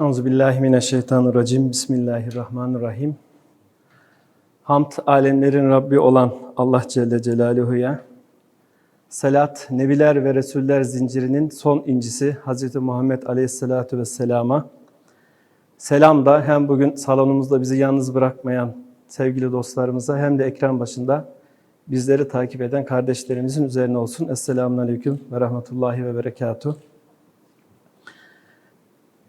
Euzubillahimineşşeytanirracim. Bismillahirrahmanirrahim. Hamd alemlerin Rabbi olan Allah Celle Celaluhu'ya, salat, nebiler ve resuller zincirinin son incisi Hz. Muhammed Aleyhisselatü Vesselam'a, selam da hem bugün salonumuzda bizi yalnız bırakmayan sevgili dostlarımıza hem de ekran başında bizleri takip eden kardeşlerimizin üzerine olsun. Esselamun Aleyküm ve Rahmetullahi ve Berekatuhu.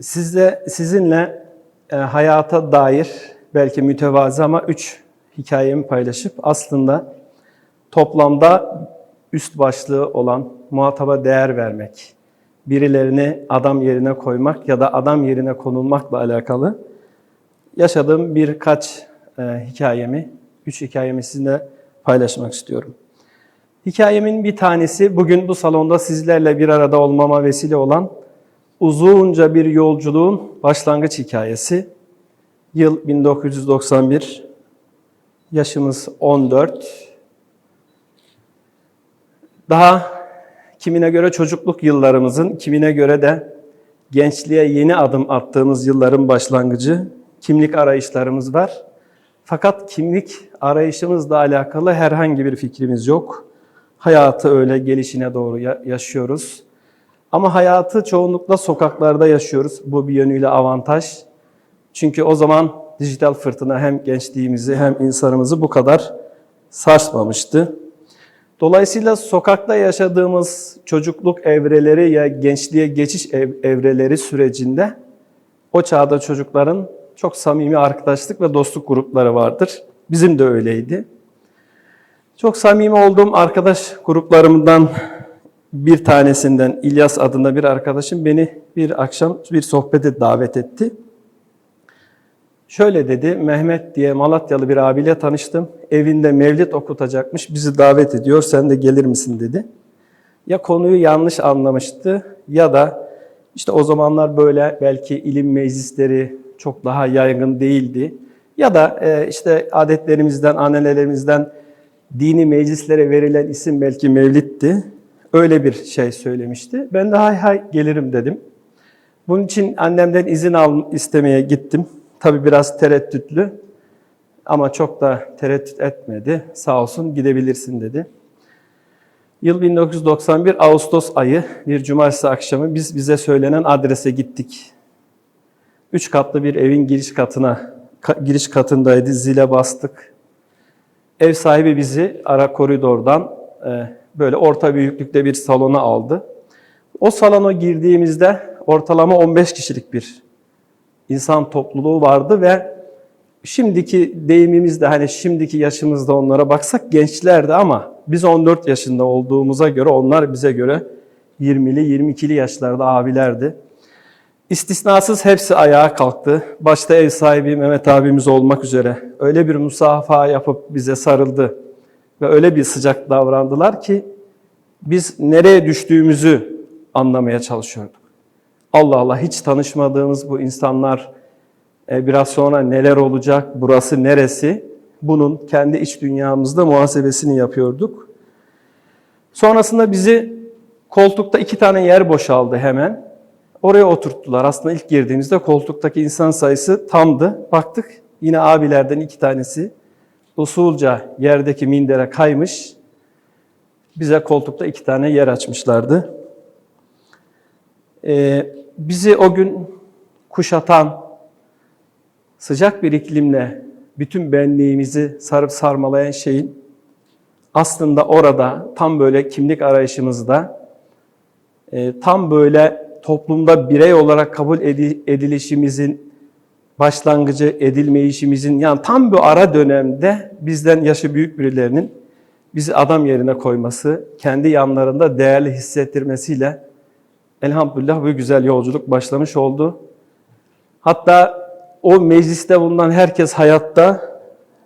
Sizle, sizinle e, hayata dair belki mütevazi ama üç hikayemi paylaşıp aslında toplamda üst başlığı olan muhataba değer vermek, birilerini adam yerine koymak ya da adam yerine konulmakla alakalı yaşadığım birkaç e, hikayemi, üç hikayemi sizinle paylaşmak istiyorum. Hikayemin bir tanesi bugün bu salonda sizlerle bir arada olmama vesile olan uzunca bir yolculuğun başlangıç hikayesi. Yıl 1991, yaşımız 14. Daha kimine göre çocukluk yıllarımızın, kimine göre de gençliğe yeni adım attığımız yılların başlangıcı. Kimlik arayışlarımız var. Fakat kimlik arayışımızla alakalı herhangi bir fikrimiz yok. Hayatı öyle gelişine doğru yaşıyoruz. Ama hayatı çoğunlukla sokaklarda yaşıyoruz. Bu bir yönüyle avantaj. Çünkü o zaman dijital fırtına hem gençliğimizi hem insanımızı bu kadar sarsmamıştı. Dolayısıyla sokakta yaşadığımız çocukluk evreleri ya gençliğe geçiş ev, evreleri sürecinde o çağda çocukların çok samimi arkadaşlık ve dostluk grupları vardır. Bizim de öyleydi. Çok samimi olduğum arkadaş gruplarımdan bir tanesinden İlyas adında bir arkadaşım beni bir akşam bir sohbete davet etti. Şöyle dedi, Mehmet diye Malatyalı bir abiyle tanıştım. Evinde mevlid okutacakmış, bizi davet ediyor, sen de gelir misin dedi. Ya konuyu yanlış anlamıştı ya da işte o zamanlar böyle belki ilim meclisleri çok daha yaygın değildi. Ya da e, işte adetlerimizden, annelerimizden dini meclislere verilen isim belki mevlitti. Öyle bir şey söylemişti. Ben de hay hay gelirim dedim. Bunun için annemden izin al istemeye gittim. Tabi biraz tereddütlü ama çok da tereddüt etmedi. Sağ olsun gidebilirsin dedi. Yıl 1991 Ağustos ayı bir cumartesi akşamı biz bize söylenen adrese gittik. Üç katlı bir evin giriş katına, giriş katındaydı. Zile bastık. Ev sahibi bizi ara koridordan e, böyle orta büyüklükte bir salona aldı. O salona girdiğimizde ortalama 15 kişilik bir insan topluluğu vardı ve şimdiki deyimimizde hani şimdiki yaşımızda onlara baksak gençlerdi ama biz 14 yaşında olduğumuza göre onlar bize göre 20'li 22'li yaşlarda abilerdi. İstisnasız hepsi ayağa kalktı. Başta ev sahibi Mehmet abimiz olmak üzere öyle bir musafaha yapıp bize sarıldı ve öyle bir sıcak davrandılar ki biz nereye düştüğümüzü anlamaya çalışıyorduk. Allah Allah hiç tanışmadığımız bu insanlar e, biraz sonra neler olacak, burası neresi? Bunun kendi iç dünyamızda muhasebesini yapıyorduk. Sonrasında bizi koltukta iki tane yer boşaldı hemen. Oraya oturttular. Aslında ilk girdiğimizde koltuktaki insan sayısı tamdı. Baktık yine abilerden iki tanesi usulca yerdeki mindere kaymış. Bize koltukta iki tane yer açmışlardı. Ee, bizi o gün kuşatan sıcak bir iklimle bütün benliğimizi sarıp sarmalayan şeyin aslında orada tam böyle kimlik arayışımızda e, tam böyle toplumda birey olarak kabul edilişimizin başlangıcı edilme işimizin yani tam bu ara dönemde bizden yaşı büyük birilerinin bizi adam yerine koyması, kendi yanlarında değerli hissettirmesiyle elhamdülillah bu güzel yolculuk başlamış oldu. Hatta o mecliste bulunan herkes hayatta.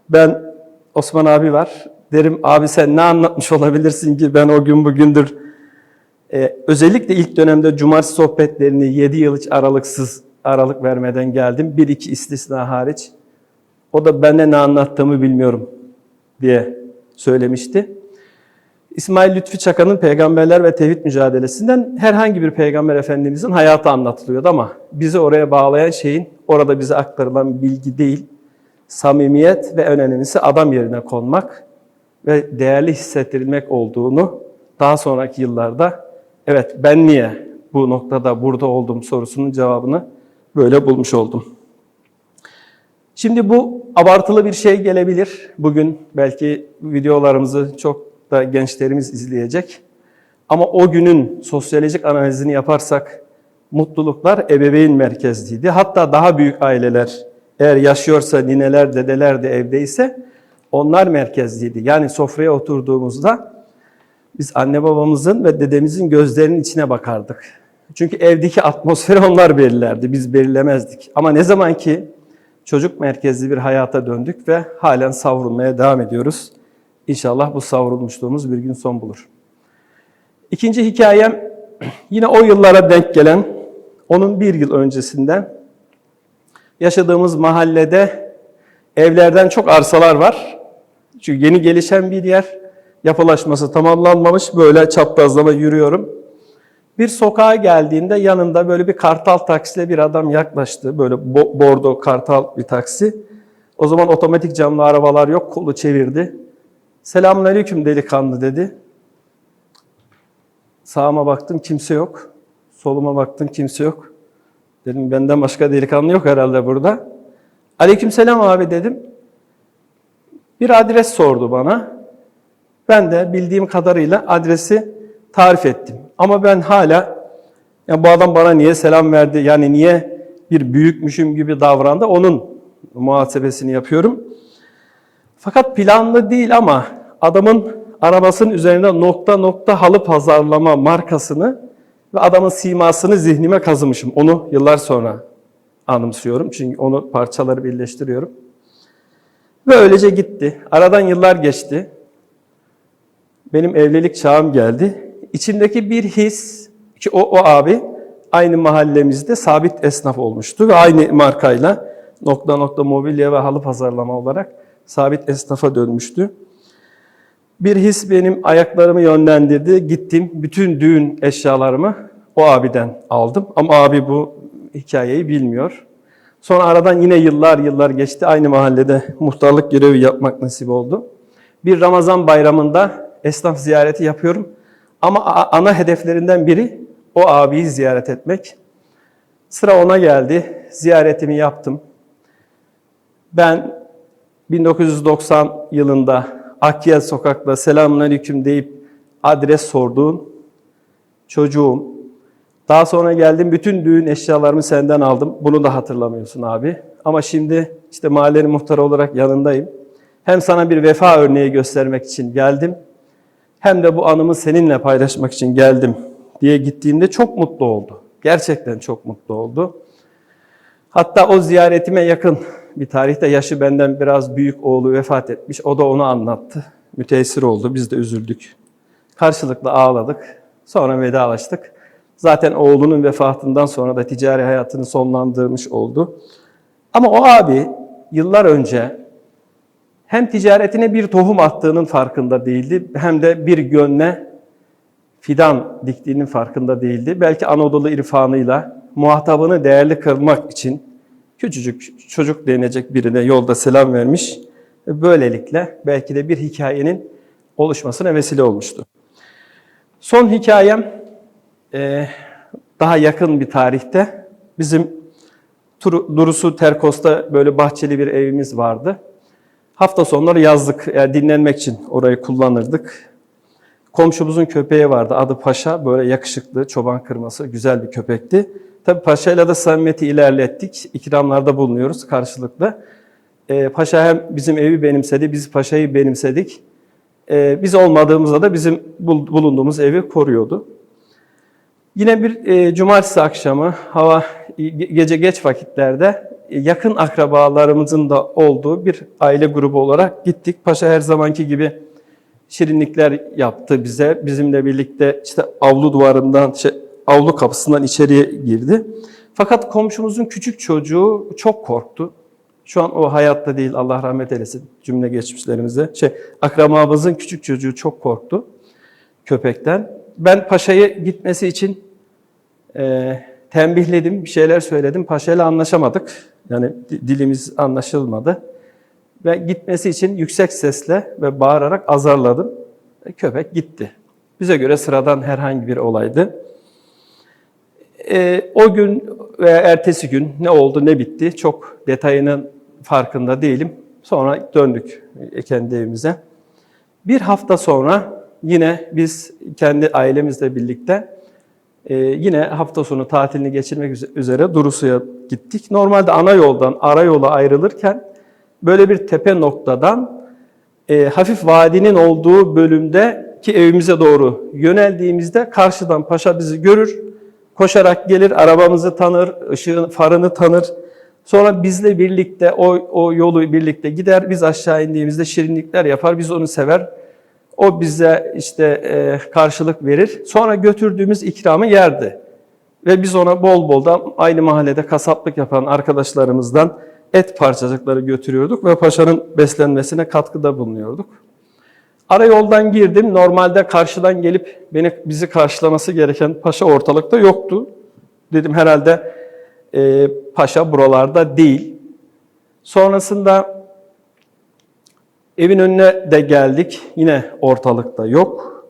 Ben Osman abi var. Derim abi sen ne anlatmış olabilirsin ki ben o gün bugündür ee, özellikle ilk dönemde cumartesi sohbetlerini 7 yıl hiç aralıksız aralık vermeden geldim. Bir iki istisna hariç. O da ben de ne anlattığımı bilmiyorum diye söylemişti. İsmail Lütfi Çakan'ın Peygamberler ve Tevhid Mücadelesi'nden herhangi bir peygamber efendimizin hayatı anlatılıyordu ama bizi oraya bağlayan şeyin orada bize aktarılan bilgi değil, samimiyet ve önemlisi adam yerine konmak ve değerli hissettirilmek olduğunu daha sonraki yıllarda evet ben niye bu noktada burada oldum sorusunun cevabını böyle bulmuş oldum. Şimdi bu abartılı bir şey gelebilir. Bugün belki videolarımızı çok da gençlerimiz izleyecek. Ama o günün sosyolojik analizini yaparsak mutluluklar ebeveyn merkezliydi. Hatta daha büyük aileler eğer yaşıyorsa nineler, dedeler de evdeyse onlar merkezliydi. Yani sofraya oturduğumuzda biz anne babamızın ve dedemizin gözlerinin içine bakardık. Çünkü evdeki atmosferi onlar belirlerdi, biz belirlemezdik. Ama ne zaman ki çocuk merkezli bir hayata döndük ve halen savrulmaya devam ediyoruz. İnşallah bu savrulmuşluğumuz bir gün son bulur. İkinci hikayem yine o yıllara denk gelen, onun bir yıl öncesinden yaşadığımız mahallede evlerden çok arsalar var. Çünkü yeni gelişen bir yer, yapılaşması tamamlanmamış, böyle çaprazlama yürüyorum. Bir sokağa geldiğinde yanında böyle bir kartal taksiyle bir adam yaklaştı. Böyle bo- bordo kartal bir taksi. O zaman otomatik camlı arabalar yok, kolu çevirdi. Selamünaleyküm delikanlı dedi. Sağıma baktım kimse yok. Soluma baktım kimse yok. Dedim benden başka delikanlı yok herhalde burada. Aleykümselam abi dedim. Bir adres sordu bana. Ben de bildiğim kadarıyla adresi tarif ettim. Ama ben hala ya bu adam bana niye selam verdi? Yani niye bir büyükmüşüm gibi davrandı? Onun muhasebesini yapıyorum. Fakat planlı değil ama adamın arabasının üzerinde nokta nokta halı pazarlama markasını ve adamın simasını zihnime kazımışım. Onu yıllar sonra anımsıyorum. Çünkü onu parçaları birleştiriyorum. Ve öylece gitti. Aradan yıllar geçti. Benim evlilik çağım geldi. İçimdeki bir his, ki o, o abi aynı mahallemizde sabit esnaf olmuştu ve aynı markayla nokta nokta mobilya ve halı pazarlama olarak sabit esnafa dönmüştü. Bir his benim ayaklarımı yönlendirdi. Gittim, bütün düğün eşyalarımı o abiden aldım. Ama abi bu hikayeyi bilmiyor. Sonra aradan yine yıllar yıllar geçti. Aynı mahallede muhtarlık görevi yapmak nasip oldu. Bir Ramazan bayramında esnaf ziyareti yapıyorum. Ama ana hedeflerinden biri o abiyi ziyaret etmek. Sıra ona geldi. Ziyaretimi yaptım. Ben 1990 yılında Akyel Sokak'ta selamünaleyküm deyip adres sorduğun çocuğum. Daha sonra geldim bütün düğün eşyalarımı senden aldım. Bunu da hatırlamıyorsun abi. Ama şimdi işte mahallenin muhtarı olarak yanındayım. Hem sana bir vefa örneği göstermek için geldim. Hem de bu anımı seninle paylaşmak için geldim diye gittiğimde çok mutlu oldu. Gerçekten çok mutlu oldu. Hatta o ziyaretime yakın bir tarihte yaşı benden biraz büyük oğlu vefat etmiş. O da onu anlattı. Müteessir oldu. Biz de üzüldük. Karşılıklı ağladık. Sonra vedalaştık. Zaten oğlunun vefatından sonra da ticari hayatını sonlandırmış oldu. Ama o abi yıllar önce hem ticaretine bir tohum attığının farkında değildi hem de bir gönle fidan diktiğinin farkında değildi. Belki Anadolu irfanıyla muhatabını değerli kılmak için küçücük çocuk denecek birine yolda selam vermiş. ve Böylelikle belki de bir hikayenin oluşmasına vesile olmuştu. Son hikayem e, daha yakın bir tarihte bizim Durusu Terkos'ta böyle bahçeli bir evimiz vardı. Hafta sonları yazlık yani dinlenmek için orayı kullanırdık. Komşumuzun köpeği vardı adı Paşa böyle yakışıklı çoban kırması güzel bir köpekti. Tabi Paşa'yla da samimiyeti ilerlettik. İkramlarda bulunuyoruz karşılıklı. Ee, Paşa hem bizim evi benimsedi, biz Paşa'yı benimsedik. Ee, biz olmadığımızda da bizim bul- bulunduğumuz evi koruyordu. Yine bir e, cumartesi akşamı hava ge- gece geç vakitlerde e, yakın akrabalarımızın da olduğu bir aile grubu olarak gittik. Paşa her zamanki gibi şirinlikler yaptı bize. Bizimle birlikte işte avlu duvarından, şey, avlu kapısından içeriye girdi. Fakat komşumuzun küçük çocuğu çok korktu. Şu an o hayatta değil Allah rahmet eylesin cümle geçmişlerimize. Şey, akrabamızın küçük çocuğu çok korktu. köpekten. Ben paşayı gitmesi için e, tembihledim, bir şeyler söyledim. Paşayla anlaşamadık. Yani di- dilimiz anlaşılmadı. Ve gitmesi için yüksek sesle ve bağırarak azarladım. Ve köpek gitti. Bize göre sıradan herhangi bir olaydı. E, o gün veya ertesi gün ne oldu ne bitti çok detayının farkında değilim. Sonra döndük e, kendi evimize. Bir hafta sonra yine biz kendi ailemizle birlikte e, yine hafta sonu tatilini geçirmek üze- üzere Durusu'ya gittik. Normalde ana yoldan ara yola ayrılırken böyle bir tepe noktadan e, hafif vadinin olduğu bölümde ki evimize doğru yöneldiğimizde karşıdan paşa bizi görür, koşarak gelir, arabamızı tanır, ışığın farını tanır. Sonra bizle birlikte o, o yolu birlikte gider, biz aşağı indiğimizde şirinlikler yapar, biz onu sever. O bize işte e, karşılık verir. Sonra götürdüğümüz ikramı yerdi. Ve biz ona bol bol da aynı mahallede kasaplık yapan arkadaşlarımızdan et parçacıkları götürüyorduk ve paşanın beslenmesine katkıda bulunuyorduk. Ara yoldan girdim. Normalde karşıdan gelip beni bizi karşılaması gereken paşa ortalıkta yoktu. Dedim herhalde e, paşa buralarda değil. Sonrasında evin önüne de geldik. Yine ortalıkta yok.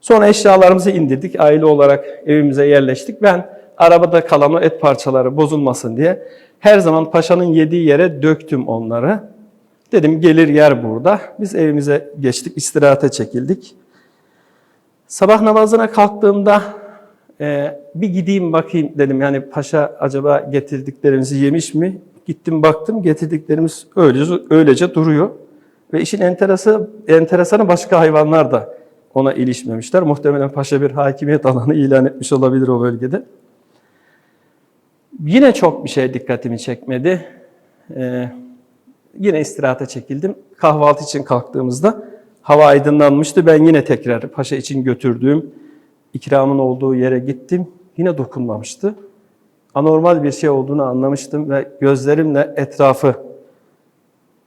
Sonra eşyalarımızı indirdik. Aile olarak evimize yerleştik. Ben arabada kalan o et parçaları bozulmasın diye her zaman paşanın yediği yere döktüm onları. Dedim gelir yer burada. Biz evimize geçtik, istirahate çekildik. Sabah namazına kalktığımda e, bir gideyim bakayım dedim. Yani paşa acaba getirdiklerimizi yemiş mi? Gittim baktım getirdiklerimiz öylece, öylece duruyor. Ve işin enteresi, enteresanı başka hayvanlar da ona ilişmemişler. Muhtemelen paşa bir hakimiyet alanı ilan etmiş olabilir o bölgede. Yine çok bir şey dikkatimi çekmedi. Ee, yine istirahata çekildim. Kahvaltı için kalktığımızda hava aydınlanmıştı. Ben yine tekrar paşa için götürdüğüm ikramın olduğu yere gittim. Yine dokunmamıştı. Anormal bir şey olduğunu anlamıştım ve gözlerimle etrafı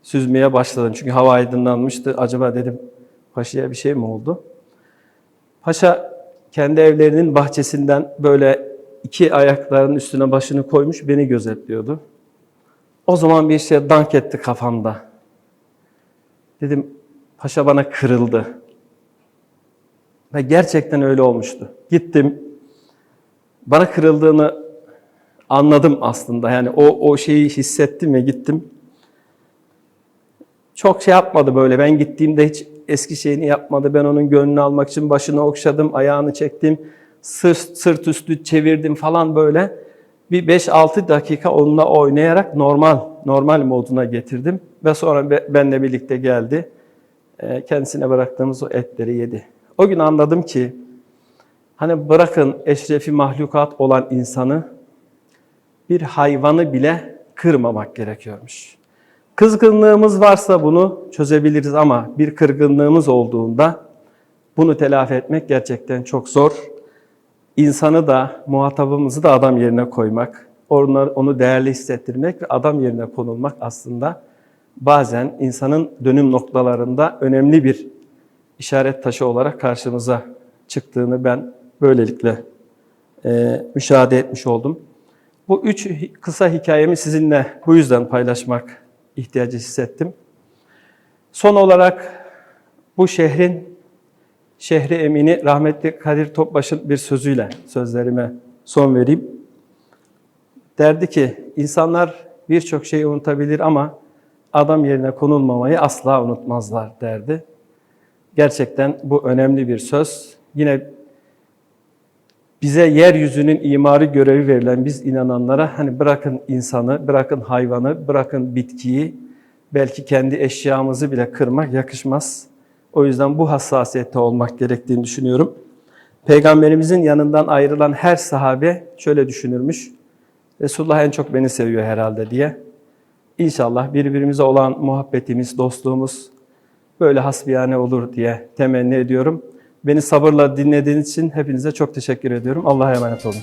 süzmeye başladım. Çünkü hava aydınlanmıştı. Acaba dedim paşaya bir şey mi oldu? Paşa kendi evlerinin bahçesinden böyle iki ayaklarının üstüne başını koymuş beni gözetliyordu. O zaman bir şey dank etti kafamda. Dedim paşa bana kırıldı. Ve gerçekten öyle olmuştu. Gittim. Bana kırıldığını anladım aslında. Yani o o şeyi hissettim ve gittim. Çok şey yapmadı böyle. Ben gittiğimde hiç eski şeyini yapmadı. Ben onun gönlünü almak için başını okşadım, ayağını çektim. Sırt, sırt üstü çevirdim falan böyle. Bir 5-6 dakika onunla oynayarak normal normal moduna getirdim. Ve sonra be- benle birlikte geldi. Ee, Kendisine bıraktığımız o etleri yedi. O gün anladım ki hani bırakın eşrefi mahlukat olan insanı bir hayvanı bile kırmamak gerekiyormuş. Kızgınlığımız varsa bunu çözebiliriz ama bir kırgınlığımız olduğunda bunu telafi etmek gerçekten çok zor. İnsanı da, muhatabımızı da adam yerine koymak, onu, değerli hissettirmek ve adam yerine konulmak aslında bazen insanın dönüm noktalarında önemli bir işaret taşı olarak karşımıza çıktığını ben böylelikle e, müşahede etmiş oldum. Bu üç kısa hikayemi sizinle bu yüzden paylaşmak ihtiyacı hissettim. Son olarak bu şehrin şehri emini rahmetli Kadir Topbaş'ın bir sözüyle sözlerime son vereyim. Derdi ki insanlar birçok şeyi unutabilir ama adam yerine konulmamayı asla unutmazlar derdi. Gerçekten bu önemli bir söz. Yine bize yeryüzünün imarı görevi verilen biz inananlara hani bırakın insanı, bırakın hayvanı, bırakın bitkiyi, belki kendi eşyamızı bile kırmak yakışmaz. O yüzden bu hassasiyette olmak gerektiğini düşünüyorum. Peygamberimizin yanından ayrılan her sahabe şöyle düşünürmüş. Resulullah en çok beni seviyor herhalde diye. İnşallah birbirimize olan muhabbetimiz, dostluğumuz böyle hasbiyane olur diye temenni ediyorum. Beni sabırla dinlediğiniz için hepinize çok teşekkür ediyorum. Allah'a emanet olun.